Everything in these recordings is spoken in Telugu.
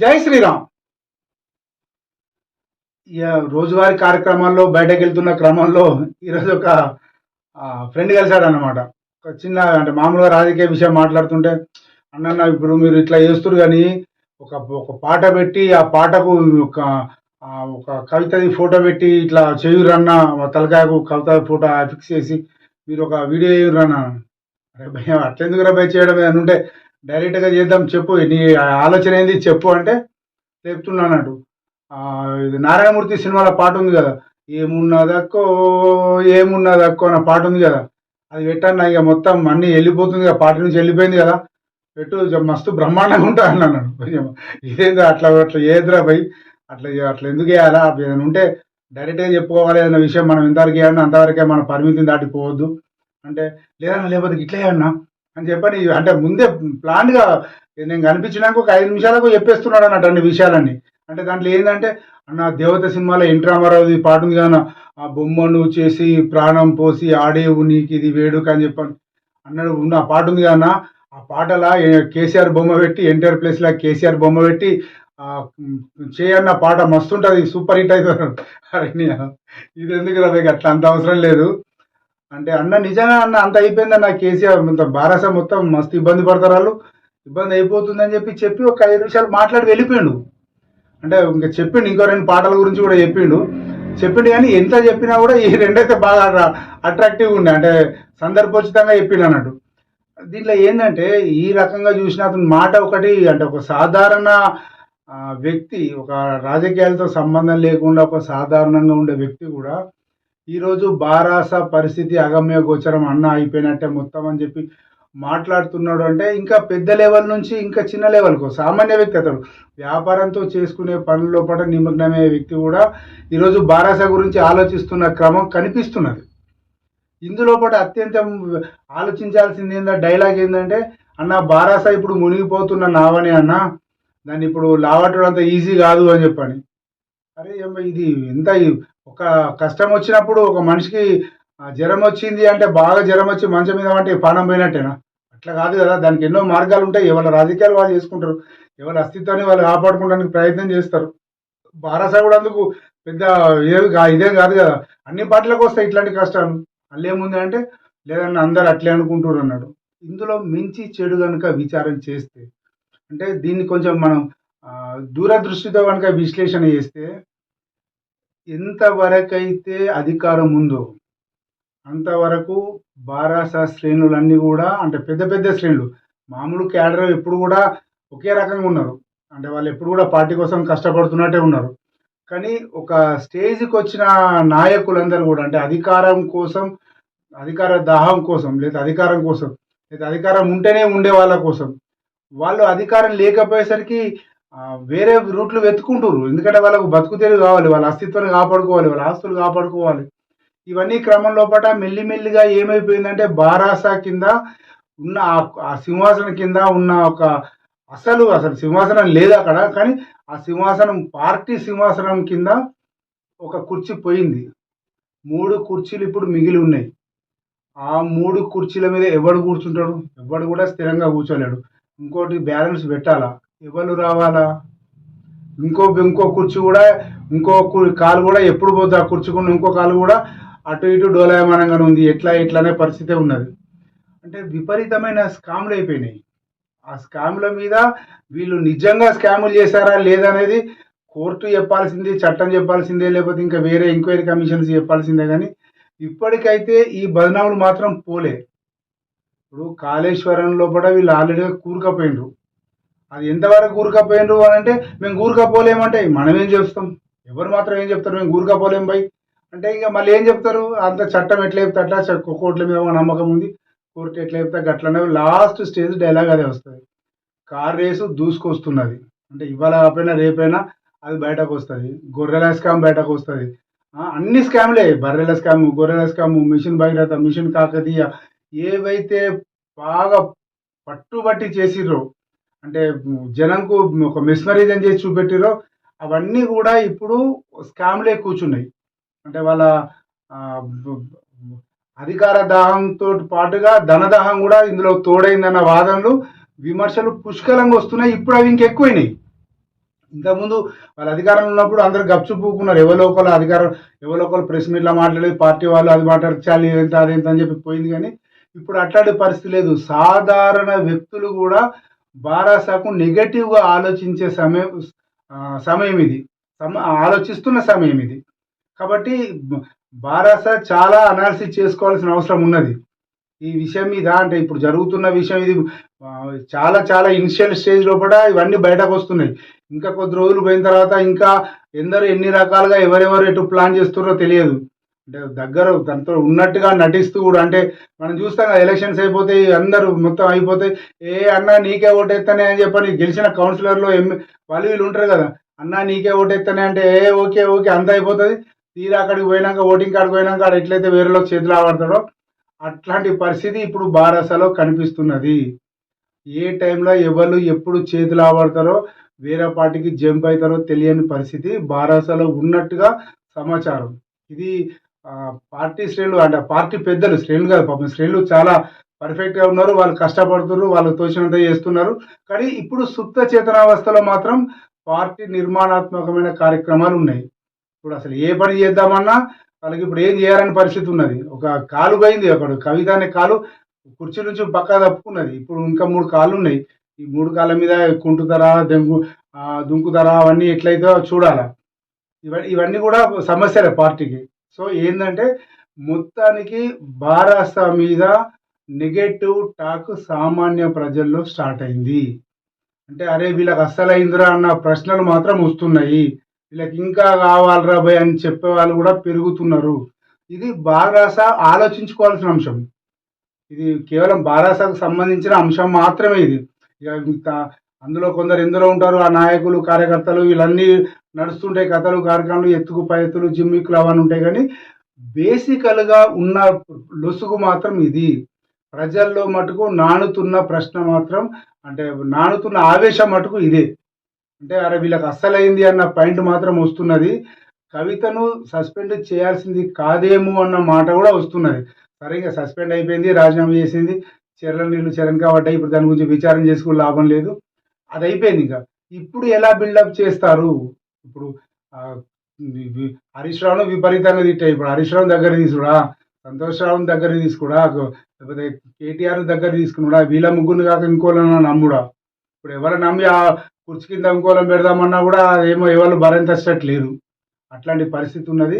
జై శ్రీరామ్. ఇక రోజువారీ కార్యక్రమాల్లో బయటకు వెళ్తున్న క్రమంలో ఈరోజు ఒక ఫ్రెండ్ కలిశాడు అనమాట ఒక చిన్న అంటే మామూలుగా రాజకీయ విషయం మాట్లాడుతుంటే అన్న ఇప్పుడు మీరు ఇట్లా చేస్తున్నారు కానీ ఒక ఒక పాట పెట్టి ఆ పాటకు ఒక ఒక కవితది ఫోటో పెట్టి ఇట్లా చేయురన్న తలకాయకు కవిత ఫోటో ఫిక్స్ చేసి మీరు ఒక వీడియో చేయురన్న. అరే భయ అట్లెందుకు భయ చేయడం అని ఉంటే డైరెక్ట్గా చేద్దాం చెప్పు. నీ ఆలోచన ఏంది? చెప్పు అంటే చెప్తున్నానట్టు ఇది నారాయణమూర్తి సినిమాలో పాట ఉంది కదా. ఏమున్నదక్కో ఏమున్నదక్కో అన్న పాట ఉంది కదా. అది పెట్టన్నా ఇక మొత్తం అన్నీ వెళ్ళిపోతుంది కదా. పాట నుంచి వెళ్ళిపోయింది కదా. పెట్టు మస్తు బ్రహ్మాండంగా ఉంటా అన్నాను కొంచెం ఇదేందో అట్లా అట్లా ఏదిరా భయ్? అట్లా అట్లా ఎందుకు వేయాలా ఏదైనా ఉంటే డైరెక్ట్గా చెప్పుకోవాలి అన్న విషయం మనం ఎంతవరకు వేయాలన్నా అంతవరకే మన పరిమితిని దాటిపోవద్దు. అంటే లేదన్నా లేకపోతే ఇట్లా అన్నా. అని చెప్పని అంటే ముందే ప్లాన్గా నేను కనిపించినాక ఒక ఐదు నిమిషాలకు చెప్పేస్తున్నాడు అన్నట్టు అన్ని విషయాలన్నీ. అంటే దాంట్లో ఏంటంటే అన్న దేవత సినిమాలో ఎన్ రామారావుది పాట ఉంది కానీ ఆ బొమ్మను చేసి ప్రాణం పోసి ఆడేవు నీకు ఇది వేడుక అని చెప్పాను. అన్నాడు ఉన్న ఆ పాట ఉంది కానీ ఆ పాటలా కేసీఆర్ బొమ్మ పెట్టి ఎన్టీఆర్ ప్లేస్లో కేసీఆర్ బొమ్మ పెట్టి చేయన్న పాట మస్తు ఉంటుంది సూపర్ హిట్ అవుతుంది అరే ఇది ఎందుకు రా అట్లా అంత అవసరం లేదు. అంటే అన్న నిజంగా అన్న అంత అయిపోయిందన్న కేసీఆర్ మొత్తం బారాస మొత్తం మస్తు ఇబ్బంది పడతారు వాళ్ళు. ఇబ్బంది అయిపోతుందని చెప్పి చెప్పి ఒక ఐదు నిమిషాలు మాట్లాడి వెళ్ళిపోయిండు. అంటే ఇంకా చెప్పిండు ఇంకో రెండు పాటల గురించి కూడా చెప్పిండు. చెప్పిండు కానీ ఎంత చెప్పినా కూడా ఈ రెండైతే బాగా అట్రాక్టివ్గా ఉండే. అంటే సందర్భోచితంగా చెప్పిండు అన్నట్టు. దీంట్లో ఏంటంటే ఈ రకంగా చూసిన అతని మాట ఒకటి అంటే ఒక సాధారణ వ్యక్తి ఒక రాజకీయాలతో సంబంధం లేకుండా ఒక సాధారణంగా ఉండే వ్యక్తి కూడా ఈరోజు బారాస పరిస్థితి అగమ్య గోచరం అన్న అయిపోయినట్టే మొత్తం అని చెప్పి మాట్లాడుతున్నాడు అంటే ఇంకా పెద్ద లెవెల్ నుంచి ఇంకా చిన్న లెవెల్కు సామాన్య వ్యక్తి అతడు వ్యాపారంతో చేసుకునే పనుల పట నిమగ్నమయ్యే వ్యక్తి కూడా ఈరోజు బారాస గురించి ఆలోచిస్తున్న క్రమం కనిపిస్తున్నది. ఇందులో పాటు అత్యంత ఆలోచించాల్సింది ఏందా డైలాగ్ ఏంటంటే అన్న బారాస ఇప్పుడు మునిగిపోతున్న నావని అన్న. దాన్ని ఇప్పుడు లావటం అంత ఈజీ కాదు అని చెప్పని. అరే ఏమ్మ ఇది ఎంత ఒక కష్టం వచ్చినప్పుడు ఒక మనిషికి జ్వరం వచ్చింది అంటే బాగా జ్వరం వచ్చి మంచం మీద అంటే పానం పోయినట్టేనా? అట్లా కాదు కదా దానికి ఎన్నో మార్గాలు ఉంటాయి. ఎవరి రాజకీయాలు వాళ్ళు చేసుకుంటారు. ఎవరి అస్తిత్వాన్ని వాళ్ళు కాపాడుకోవడానికి ప్రయత్నం చేస్తారు. బారాస కూడా అందుకు పెద్ద ఏది కా- ఇదేం కాదు కదా. అన్ని పార్టీలకు వస్తాయి ఇట్లాంటి కష్టాలు. అల్లేముంది అంటే లేదన్న అందరు అట్లే అనుకుంటారు అన్నాడు. ఇందులో మించి చెడు కనుక విచారం చేస్తే అంటే దీన్ని కొంచెం మనం దూరదృష్టితో కనుక విశ్లేషణ చేస్తే ఎంతవరకైతే అధికారం ఉందో అంతవరకు బారాస శ్రేణులన్నీ కూడా అంటే పెద్ద పెద్ద శ్రేణులు. మామూలు క్యాడర్ ఎప్పుడు కూడా ఒకే రకంగా ఉన్నారు. అంటే వాళ్ళు ఎప్పుడు కూడా పార్టీ కోసం కష్టపడుతున్నట్టే ఉన్నారు. కానీ ఒక స్టేజ్కి వచ్చిన నాయకులందరూ కూడా అంటే అధికారం కోసం అధికార దాహం కోసం లేదా అధికారం కోసం లేదా అధికారం ఉంటేనే ఉండే వాళ్ళ కోసం వాళ్ళు అధికారం లేకపోయేసరికి వేరే రూట్లు వెతుకుంటారు ఎందుకంటే వాళ్ళకు బతుకు తెరువు కావాలి వాళ్ళ అస్తిత్వాన్ని కాపాడుకోవాలి వాళ్ళ ఆస్తులు కాపాడుకోవాలి. ఇవన్నీ క్రమంలో పాట మెల్లిమెల్లిగా ఏమైపోయిందంటే బారాసా కింద ఉన్న ఆ- ఆ సింహాసనం కింద ఉన్న ఒక అసలు అసలు సింహాసనం లేదు అక్కడ. కానీ ఆ సింహాసనం పార్టీ సింహాసనం కింద ఒక కుర్చీ పోయింది. మూడు కుర్చీలు ఇప్పుడు మిగిలి ఉన్నాయి. ఆ మూడు కుర్చీల మీద ఎవడు కూర్చుంటాడు? ఎవడు కూడా స్థిరంగా కూర్చోలేడు. ఇంకోటి బ్యాలెన్స్ పెట్టాలా? ఎవరు రావాలా? ఇంకో ఇంకో కుర్చీ కూడా ఇంకో కాలు కూడా ఎప్పుడు పోతుంది ఆ కుర్చీకున్న ఇంకో కాలు కూడా అటు ఇటు డోలాయమానంగానే ఉంది. ఎట్లా ఎట్లా అనే పరిస్థితి ఉన్నది. అంటే విపరీతమైన స్కామ్లు అయిపోయినాయి. ఆ స్కామ్ల మీద వీళ్ళు నిజంగా స్కాములు చేశారా లేదనేది కోర్టు చెప్పాల్సింది చట్టం చెప్పాల్సిందే లేకపోతే ఇంకా వేరే ఎంక్వైరీ కమిషన్స్ చెప్పాల్సిందే కానీ ఇప్పటికైతే ఈ బదనాములు మాత్రం పోలే. ఇప్పుడు కాళేశ్వరంలో కూడా వీళ్ళు ఆల్రెడీగా కూరుకపోయినరు అది ఎంతవరకు ఊరుకపోయినరు అని అంటే మేము ఊరుకపోలేమంటే మనం ఏం చేస్తాం? ఎవరు మాత్రం ఏం చెప్తారు మేము ఊరుకపోలేం బై? అంటే ఇంకా మళ్ళీ ఏం చెప్తారు? అంత చట్టం ఎట్లా చెప్తే అట్లా కోర్టుల మీద నమ్మకం ఉంది. కోర్టు ఎట్లా చెప్తే అట్లనే లాస్ట్ స్టేజ్ డైలాగ్ అదే వస్తుంది. కార్ రేసు దూసుకొస్తున్నది. అంటే ఇవాళ కాకపోయినా రేపైనా అది బయటకు వస్తుంది. గొర్రెల స్కామ్ బయటకు వస్తుంది. అన్ని స్కామ్లే. బర్రెల స్కామ్ గొర్రెల scam mission Bhagiratha mission Kakatiya ఏవైతే బాగా పట్టుబట్టి చేసిర్రో అంటే జనంకు ఒక మిస్మరీజన్ చేసి చూపెట్టిరో అవన్నీ కూడా ఇప్పుడు స్కామ్లే కూర్చున్నాయి. అంటే వాళ్ళ అధికార దాహంతో పాటుగా ధనదాహం కూడా ఇందులో తోడైందన్న వాదనలు విమర్శలు పుష్కలంగా వస్తున్నాయి. ఇప్పుడు అవి ఇంకెక్కువైనాయి. ఇంతకుముందు వాళ్ళ అధికారంలో ఉన్నప్పుడు అందరు గప్చు పూకున్నారు. ఎవరో అధికారం ఎవరో ఒకళ్ళు ప్రెస్ మీట్లో మాట్లాడేది పార్టీ వాళ్ళు అది మాట్లాడాలి ఎంత అదేంత అని చెప్పి పోయింది కానీ ఇప్పుడు అట్లాంటి పరిస్థితి లేదు. సాధారణ వ్యక్తులు కూడా బారాసాకు నెగటివ్గా ఆలోచించే సమయం సమయం ఇది సమ ఆలోచిస్తున్న సమయం ఇది కాబట్టి బారాస చాలా అనాలిసిస్ చేసుకోవాల్సిన అవసరం ఉన్నది. ఈ విషయం మీద అంటే ఇప్పుడు జరుగుతున్న విషయం ఇది చాలా చాలా ఇనిషియల్ స్టేజ్ లోపల ఇవన్నీ బయటకు వస్తున్నాయి. ఇంకా కొద్ది రోజులు పోయిన తర్వాత ఇంకా ఎందరు ఎన్ని రకాలుగా ఎవరెవరు ఎటు ప్లాన్ చేస్తున్నారో తెలియదు. అంటే దగ్గర దాంతో ఉన్నట్టుగా నటిస్తూ కూడా అంటే మనం చూస్తాం కదా ఎలక్షన్స్ అయిపోతాయి అందరూ మొత్తం అయిపోతాయి ఏ అన్న నీకే ఓటేస్తానే అని చెప్పని గెలిచిన కౌన్సిలర్లు ఎం వాళ్ళు వీళ్ళు ఉంటారు కదా అన్న నీకే ఓటేస్తానే అంటే ఏ ఓకే ఓకే అంత అయిపోతుంది. తీరా అక్కడికి పోయినాక ఓటింగ్ కాడికి పోయినాక అక్కడ ఎట్లయితే వేరేలోకి చేతులు ఆడతాడో అట్లాంటి పరిస్థితి ఇప్పుడు బారసలో కనిపిస్తున్నది. ఏ టైంలో ఎవరు ఎప్పుడు చేతులు ఆడతారో వేరే పార్టీకి జంప్ అవుతారో తెలియని పరిస్థితి బారాసలో ఉన్నట్టుగా సమాచారం. ఇది పార్టీ శ్రేణులు అంటే పార్టీ పెద్దలు శ్రేణులు కాదు పాపం శ్రేణులు చాలా పర్ఫెక్ట్గా ఉన్నారు వాళ్ళు కష్టపడుతున్నారు వాళ్ళు తోచినంత చేస్తున్నారు. కానీ ఇప్పుడు సుప్త చేతనావస్థలో మాత్రం పార్టీ నిర్మాణాత్మకమైన కార్యక్రమాలు ఉన్నాయి. ఇప్పుడు అసలు ఏ పని చేద్దామన్నా వాళ్ళకి ఇప్పుడు ఏం చేయాలని పరిస్థితి ఉన్నది. ఒక కాలు పోయింది అక్కడ కవిత అనే కాలు కుర్చీ నుంచి పక్కా తప్పుకున్నది. ఇప్పుడు ఇంకా మూడు కాళ్ళు ఉన్నాయి. ఈ మూడు కాళ్ళ మీద కుంటుతారా దెంగు దుంకుతారా అవన్నీ ఎట్లయితే చూడాలా. ఇవన్నీ ఇవన్నీ కూడా సమస్యలే పార్టీకి. సో ఏంటంటే మొత్తానికి బారాస మీద నెగటివ్ టాక్ సామాన్య ప్రజల్లో స్టార్ట్ అయింది. అంటే అరే వీళ్ళకి అస్సలైందిరా అన్న ప్రశ్నలు మాత్రం వస్తున్నాయి. వీళ్ళకి ఇంకా కావాలరా భయ్ అని చెప్పే వాళ్ళు కూడా పెరుగుతున్నారు. ఇది బారాస ఆలోచించుకోవాల్సిన అంశం. ఇది కేవలం బారాసకు సంబంధించిన అంశం మాత్రమే ఇది. ఇక అందులో కొందరు ఎందులో ఉంటారు? ఆ నాయకులు కార్యకర్తలు వీళ్ళన్నీ నడుస్తుంటాయి కథలు కార్యక్రమాలు ఎత్తుకు పై ఎత్తులు జిమ్మిక్కులు అవన్నీ ఉంటాయి కానీ బేసికల్గా ఉన్న లొసుగు మాత్రం ఇది. ప్రజల్లో మటుకు నానుతున్న ప్రశ్న మాత్రం అంటే నానుతున్న ఆవేశం మటుకు ఇదే. అంటే అరే వీళ్ళకి అస్సలైంది అన్న పాయింట్ మాత్రం వస్తున్నది. కవితను సస్పెండ్ చేయాల్సింది కాదేమో అన్న మాట కూడా వస్తున్నది. సరే సస్పెండ్ అయిపోయింది రాజీనామా చేసింది. చెరల నీళ్ళు చరణ్ కాబట్టి ఇప్పుడు దాని గురించి విచారం చేసుకుని లాభం లేదు. అది అయిపోయింది ఇంకా. ఇప్పుడు ఎలా బిల్డప్ చేస్తారు? ఇప్పుడు హరీష్ రావును విపరీతంగా తిట్టాయి ఇప్పుడు హరీష్ రావు దగ్గర తీసుకురా సంతోష్ రావుని దగ్గర తీసుకురా లేకపోతే కేటీఆర్ దగ్గర తీసుకున్నాడా వీళ్ళ ముగ్గురు కాక ఇంకోళ్ళ నమ్ముడా? ఇప్పుడు ఎవరు నమ్మి ఆ కుర్చీ కింద ఇంకోలం పెడదామన్నా కూడా ఏమో ఎవరు భరించట్లేరు అట్లాంటి పరిస్థితి ఉన్నది.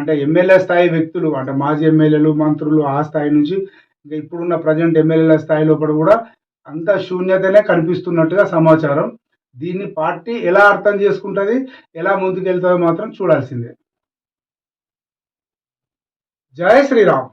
అంటే ఎమ్మెల్యే స్థాయి వ్యక్తులు అంటే మాజీ ఎమ్మెల్యేలు మంత్రులు ఆ స్థాయి నుంచి ఇంకా ఇప్పుడున్న ప్రజెంట్ ఎమ్మెల్యేల స్థాయి లోపల కూడా అంత శూన్యతనే కనిపిస్తున్నట్టుగా సమాచారం. దీన్ని పార్టీ ఎలా అర్థం చేసుకుంటుంది ఎలా ముందుకెళ్తుందో మాత్రం చూడాల్సిందే. జయ శ్రీరామ్.